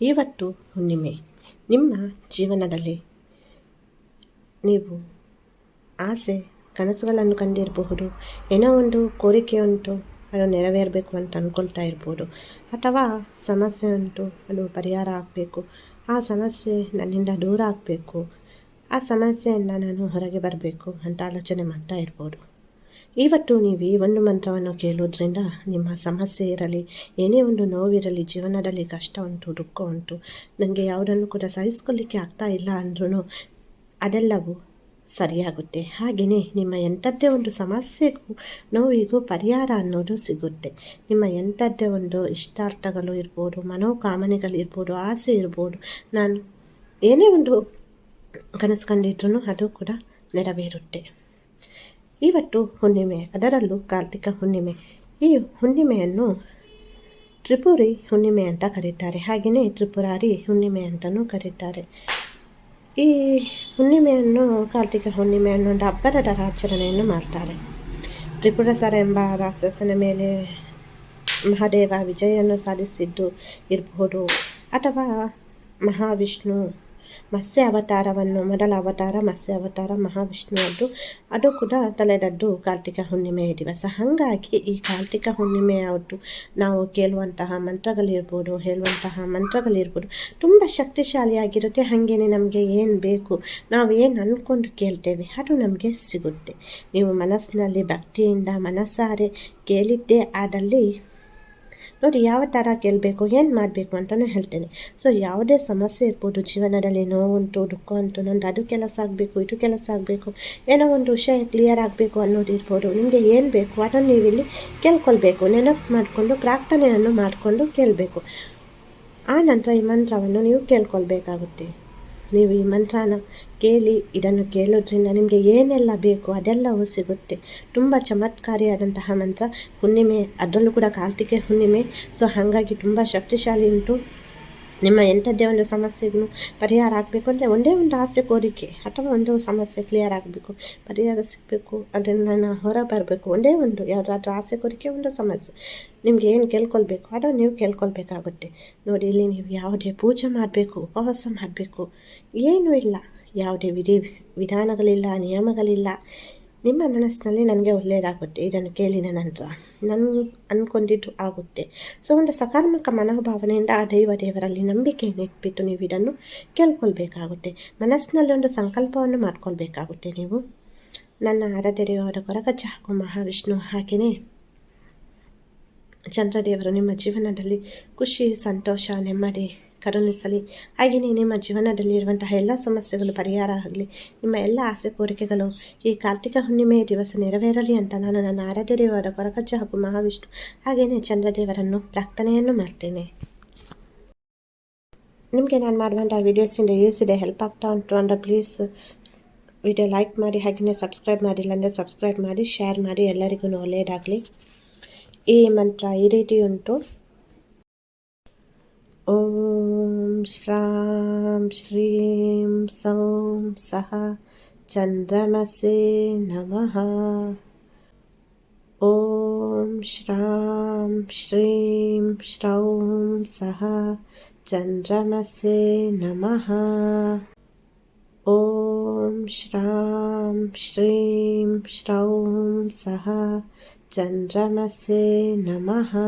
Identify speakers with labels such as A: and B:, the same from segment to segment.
A: ಇವತ್ತು ಹುಣ್ಣಿಮೆ. ನಿಮ್ಮ ಜೀವನದಲ್ಲಿ ನೀವು ಆಸೆ, ಕನಸುಗಳನ್ನು ಕಂಡಿರಬಹುದು, ಏನೋ ಒಂದು ಕೋರಿಕೆ ಉಂಟು, ಅದು ನೆರವೇರಬೇಕು ಅಂತ ಅಂದ್ಕೊಳ್ತಾ ಇರ್ಬೋದು, ಅಥವಾ ಸಮಸ್ಯೆ ಉಂಟು, ಅದು ಪರಿಹಾರ ಆಗಬೇಕು, ಆ ಸಮಸ್ಯೆ ನನ್ನಿಂದ ದೂರ ಆಗಬೇಕು, ಆ ಸಮಸ್ಯೆಯನ್ನು ನಾನು ಹೊರಗೆ ಬರಬೇಕು ಅಂತ ಆಲೋಚನೆ ಮಾಡ್ತಾ ಇರ್ಬೋದು. ಇವತ್ತು ನೀವು ಈ ಒಂದು ಮಂತ್ರವನ್ನು ಕೇಳೋದ್ರಿಂದ ನಿಮ್ಮ ಸಮಸ್ಯೆ ಇರಲಿ, ಏನೇ ಒಂದು ನೋವಿರಲಿ, ಜೀವನದಲ್ಲಿ ಕಷ್ಟ ಉಂಟು, ದುಃಖ ಉಂಟು ನನಗೆ ಯಾವುದನ್ನು ಕೂಡ ಸಹಿಸ್ಕೊಳ್ಳಿಕ್ಕೆ ಆಗ್ತಾ ಇಲ್ಲ ಅಂದ್ರೂ ಅದೆಲ್ಲವೂ ಸರಿಯಾಗುತ್ತೆ. ಹಾಗೆಯೇ ನಿಮ್ಮ ಎಂಥದ್ದೇ ಒಂದು ಸಮಸ್ಯೆಗೂ, ನೋವಿಗೂ ಪರಿಹಾರ ಅನ್ನೋದು ಸಿಗುತ್ತೆ. ನಿಮ್ಮ ಎಂಥದ್ದೇ ಒಂದು ಇಷ್ಟಾರ್ಥಗಳು ಇರ್ಬೋದು ಮನೋಕಾಮನೆಗಳಿರ್ಬೋದು ಆಸೆ ಇರ್ಬೋದು, ನಾನು ಏನೇ ಒಂದು ಕನಸು ಕಂಡಿದ್ರೂ ಅದು ಕೂಡ ನೆರವೇರುತ್ತೆ. ಇವತ್ತು ಹುಣ್ಣಿಮೆ, ಅದರಲ್ಲೂ ಕಾರ್ತಿಕ ಹುಣ್ಣಿಮೆ. ಈ ಹುಣ್ಣಿಮೆಯನ್ನು ತ್ರಿಪುರಿ ಹುಣ್ಣಿಮೆ ಅಂತ ಕರೀತಾರೆ. ಹಾಗೆಯೇ ತ್ರಿಪುರಾರಿ ಹುಣ್ಣಿಮೆ ಅಂತಲೂ ಕರೀತಾರೆ. ಈ ಹುಣ್ಣಿಮೆಯನ್ನು, ಕಾರ್ತಿಕ ಹುಣ್ಣಿಮೆಯನ್ನು ಒಂದು ಹಬ್ಬದ ಆಚರಣೆಯನ್ನು ಮಾಡ್ತಾರೆ. ತ್ರಿಪುರ ಸರ ಎಂಬ ರಾಕ್ಷಸನ ಮೇಲೆ ಮಹಾದೇವ ವಿಜಯವನ್ನು ಸಾಧಿಸಿದ್ದು ಇರಬಹುದು ಅಥವಾ ಮಹಾವಿಷ್ಣು ಮತ್ಸ್ಯ ಅವತಾರವನ್ನು, ಮೊದಲ ಅವತಾರ, ಮತ್ಸ್ಯ ಅವತಾರ ಮಹಾವಿಷ್ಣುವದ್ದು ಅದು. ಕೂಡ ತಲೆದದ್ದು ಕಾರ್ತಿಕ ಹುಣ್ಣಿಮೆಯ ದಿವಸ. ಹಾಗಾಗಿ ಈ ಕಾರ್ತಿಕ ಹುಣ್ಣಿಮೆಯದ್ದು ನಾವು ಕೇಳುವಂತಹ ಮಂತ್ರಗಳಿರ್ಬೋದು, ಹೇಳುವಂತಹ ಮಂತ್ರಗಳಿರ್ಬೋದು, ತುಂಬ ಶಕ್ತಿಶಾಲಿಯಾಗಿರುತ್ತೆ. ಹಾಗೇನೆ ನಮಗೆ ಏನು ಬೇಕು, ನಾವು ಏನು ಅಂದ್ಕೊಂಡು ಕೇಳ್ತೇವೆ, ಅದು ನಮಗೆ ಸಿಗುತ್ತೆ. ನೀವು ಮನಸ್ಸಿನಲ್ಲಿ ಭಕ್ತಿಯಿಂದ ಮನಸ್ಸಾರೆ ಕೇಳಿದ್ದೇ ಆದಲ್ಲಿ ನೋಡಿ ಯಾವ ಥರ ಗೆಲ್ಲಬೇಕು ಏನು ಮಾಡಬೇಕು ಅಂತಲೂ ಹೇಳ್ತೇನೆ. ಸೊ ಯಾವುದೇ ಸಮಸ್ಯೆ ಇರ್ಬೋದು, ಜೀವನದಲ್ಲಿ ನೋವುಂಟು ದುಃಖ ಉಂಟು, ನಂದು ಅದು ಕೆಲಸ ಆಗಬೇಕು, ಇದು ಕೆಲಸ ಆಗಬೇಕು, ಏನೋ ಒಂದು ವಿಷಯ ಕ್ಲಿಯರ್ ಆಗಬೇಕು ಅನ್ನೋದು ಇರ್ಬೋದು. ನಿಮಗೆ ಏನು ಬೇಕು ಅದನ್ನು ನೀವು ಇಲ್ಲಿ ಕೇಳ್ಕೊಳ್ಬೇಕು, ನೆನಪು ಮಾಡಿಕೊಂಡು, ಪ್ರಾರ್ಥನೆಯನ್ನು ಮಾಡಿಕೊಂಡು ಕೇಳಬೇಕು. ಆ ನಂತರ ಈ ಮಂತ್ರವನ್ನು ನೀವು ಕೇಳ್ಕೊಳ್ಬೇಕಾಗುತ್ತೆ. ನೀವು ಈ ಮಂತ್ರನ ಕೇಳಿ ಇದನ್ನು ಕೇಳೋದ್ರಿಂದ ನಿಮಗೆ ಏನೆಲ್ಲ ಬೇಕು ಅದೆಲ್ಲವೂ ಸಿಗುತ್ತೆ. ತುಂಬ ಚಮತ್ಕಾರಿಯಾದಂತಹ ಮಂತ್ರ. ಹುಣ್ಣಿಮೆ, ಅದರಲ್ಲೂ ಕೂಡ ಕಾರ್ತಿಕೆ ಹುಣ್ಣಿಮೆ. ಸೊ ಹಾಗಾಗಿ ತುಂಬ ಶಕ್ತಿಶಾಲಿ ಉಂಟು. ನಿಮ್ಮ ಎಂಥದ್ದೇ ಒಂದು ಸಮಸ್ಯೆಗೂ ಪರಿಹಾರ ಆಗಬೇಕು ಅಂದರೆ ಒಂದೇ ಒಂದು ಆಸೆ ಕೋರಿಕೆ ಅಥವಾ ಒಂದು ಸಮಸ್ಯೆ ಕ್ಲಿಯರ್ ಆಗಬೇಕು. ಪರಿಹಾರ ಸಿಗಬೇಕು, ಅದನ್ನು ಹೊರ ಬರಬೇಕು. ಒಂದೇ ಒಂದು, ಯಾವುದಾದ್ರೂ ಆಸೆ ಕೋರಿಕೆ, ಒಂದು ಸಮಸ್ಯೆ. ನಿಮಗೆ ಏನು ಕೇಳ್ಕೊಳ್ಬೇಕು ಅದು ನೀವು ಕೇಳ್ಕೊಳ್ಬೇಕಾಗುತ್ತೆ. ನೋಡಿ, ಇಲ್ಲಿ ನೀವು ಯಾವುದೇ ಪೂಜೆ ಮಾಡಬೇಕು, ಉಪವಾಸ ಮಾಡಬೇಕು, ಏನೂ ಇಲ್ಲ. ಯಾವುದೇ ವಿಧಿ, ವಿಧಾನಗಳಿಲ್ಲ, ನಿಯಮಗಳಿಲ್ಲ. ನಿಮ್ಮ ಮನಸ್ಸಿನಲ್ಲಿ ನನಗೆ ಒಳ್ಳೆಯದಾಗುತ್ತೆ. ಇದನ್ನು ಕೇಳಿದ ನಂತರ ನಾನು ಅಂದ್ಕೊಂಡಿದ್ದು ಆಗುತ್ತೆ. ಸೊ, ಒಂದು ಸಕಾರಾತ್ಮಕ ಮನೋಭಾವನೆಯಿಂದ ಆ ದೈವ ದೇವರಲ್ಲಿ ನಂಬಿಕೆಯನ್ನು ಇಟ್ಬಿಟ್ಟು ನೀವು ಇದನ್ನು ಕೇಳ್ಕೊಳ್ಬೇಕಾಗುತ್ತೆ. ಮನಸ್ಸಿನಲ್ಲಿ ಒಂದು ಸಂಕಲ್ಪವನ್ನು ಮಾಡ್ಕೊಳ್ಬೇಕಾಗುತ್ತೆ ನೀವು. ನನ್ನ ಆರಾಧ್ಯದೇವರ ಕೊರಗಜ್ಜ ಹಾಗೂ ಮಹಾವಿಷ್ಣು ಹಾಗೆಯೇ ಚಂದ್ರದೇವರು ನಿಮ್ಮ ಜೀವನದಲ್ಲಿ ಖುಷಿ, ಸಂತೋಷ, ನೆಮ್ಮದಿ ಕರುಣಿಸಲಿ. ಹಾಗೆಯೇ ನಿಮ್ಮ ಜೀವನದಲ್ಲಿರುವಂತಹ ಎಲ್ಲ ಸಮಸ್ಯೆಗಳು ಪರಿಹಾರ ಆಗಲಿ. ನಿಮ್ಮ ಎಲ್ಲ ಆಸೆ ಕೋರಿಕೆಗಳು ಈ ಕಾರ್ತಿಕ ಹುಣ್ಣಿಮೆಯ ದಿವಸ ನೆರವೇರಲಿ ಅಂತ ನಾನು ನನ್ನ ಆರಾಧ್ಯದೇವರ ಕೊರಗಜ್ಜ ಹಾಗೂ ಮಹಾವಿಷ್ಣು ಹಾಗೆಯೇ ಚಂದ್ರದೇವರನ್ನು ಪ್ರಾರ್ಥನೆಯನ್ನು ಮಾಡ್ತೇನೆ. ನಿಮಗೆ ನಾನು ಮಾಡುವಂಥ ವೀಡಿಯೋಸಿಂದ ಯೂಸ್ ಇದೆ ಹೆಲ್ಪ್ ಆಗ್ತಾ ಉಂಟು ಅಂದರೆ ಪ್ಲೀಸ್ ವಿಡಿಯೋ ಲೈಕ್ ಮಾಡಿ ಹಾಗೆಯೇ ಸಬ್ಸ್ಕ್ರೈಬ್ ಮಾಡಿಲ್ಲ ಅಂದರೆ ಸಬ್ಸ್ಕ್ರೈಬ್ ಮಾಡಿ, ಶೇರ್ ಮಾಡಿ ಎಲ್ಲರಿಗೂ ಒಳ್ಳೆಯದಾಗಲಿ. ಈ ಮಂತ್ರ ಈ ರೀತಿ ಉಂಟು. ॐ श्रां श्रीं सौं सः चन्द्रमसे नमः। ॐ श्रां श्रीं श्रौं सः चन्द्रमसे नमः। ॐ श्रां श्रीं श्रौं सः चन्द्रमसे नमः।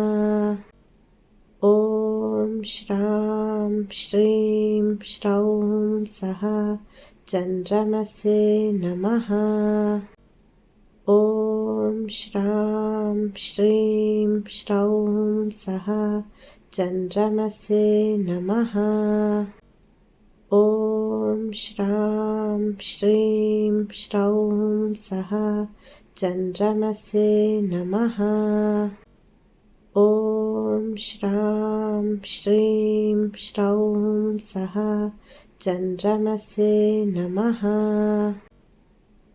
A: ॐ श्रां, श्रीं, श्रौं सः चन्द्रमसे नमः। ॐ श्रां, श्रीं, श्रौं सः चन्द्रमसे नमः। ॐ श्रां, श्रीं, श्रौं सः चन्द्रमसे नमः। ॐ श्रां श्रीं श्रौं सः चन्द्रमसे नमः।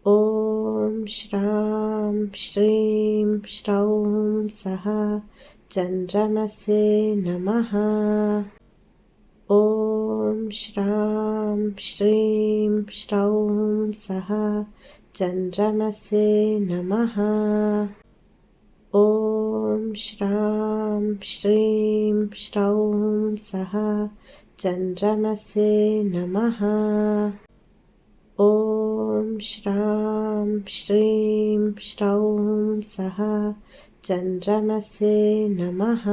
A: ॐ श्रां श्रीं श्रौं सः चन्द्रमसे नमः। ॐ श्रां श्रीं श्रौं सः चन्द्रमसे नमः। ॐ श्रां श्रीं श्रौं सः चन्द्रमसे नमः। ॐ श्रां श्रीं श्रौं सः चन्द्रमसे नमः।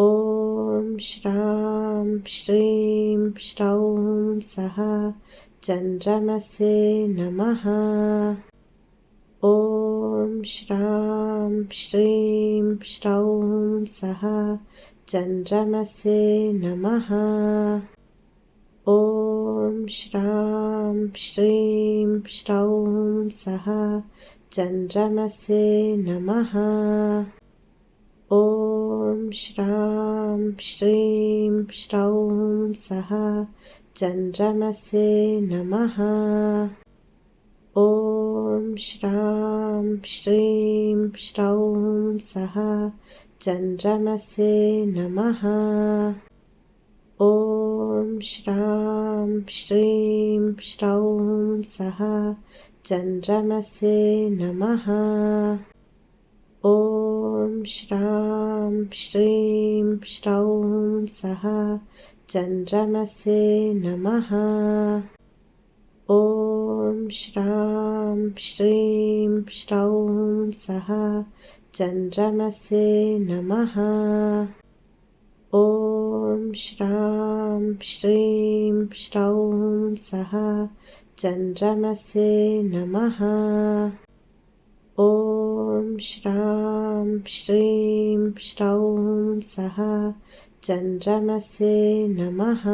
A: ॐ श्रां श्रीं श्रौं सः चन्द्रमसे नमः। श्रां श्रीं श्रौं सः चन्द्रमसे नमः। ॐ श्रां श्रीं श्रौं सः चन्द्रमसे नमः। ॐ श्रां श्रीं श्रौं सः चन्द्रमसे नमः। श्रां, श्रीं श्रौं सः चन्द्रमसे नमः। ॐ श्रां, श्रीं श्रौं सः चन्द्रमसे नमः। ॐ श्रां, श्रीं श्रौं सः चन्द्रमसे नमः। ॐ श्रां श्रीं श्रौं सः चन्द्रमसे नमः। ॐ श्रां श्रीं श्रौं सः चन्द्रमसे नमः। ॐ श्रां श्रीं श्रौं सः चन्द्रमसे नमः।